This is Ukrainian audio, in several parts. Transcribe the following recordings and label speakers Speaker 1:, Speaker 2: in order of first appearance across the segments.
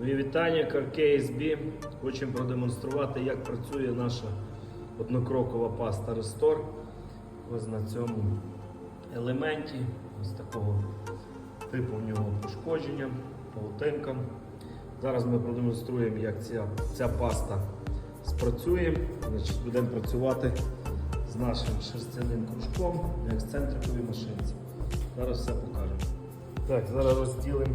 Speaker 1: Мої вітання, KSB. Хочемо продемонструвати, як працює наша однокрокова паста Restore. Ось на цьому елементі, ось такого типу в нього пошкодження, паутинка. Зараз ми продемонструємо, як ця, ця паста спрацює. Значить, будемо працювати з нашим шерстяним кружком на ексцентриковій машинці. Зараз все покажемо. Так, зараз розділимо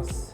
Speaker 1: ます。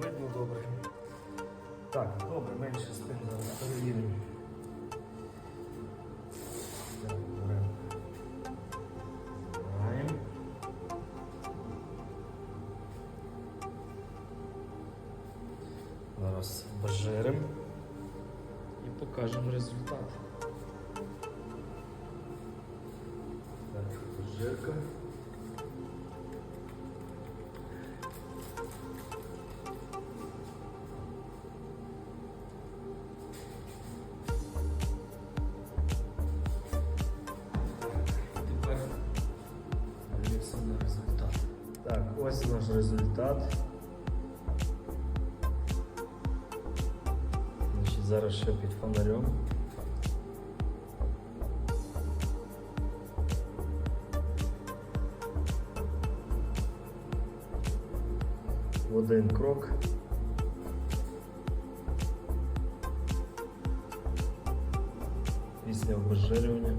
Speaker 1: Видно добре. Так, добре, менше з тим зараз перевіримо. Зараз обжиримо і покажемо результат. Так, обжирка. Ось наш результат. Значить, зараз ще під фонарем. В один крок. Після обезжирювання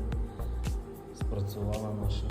Speaker 1: спрацювала наша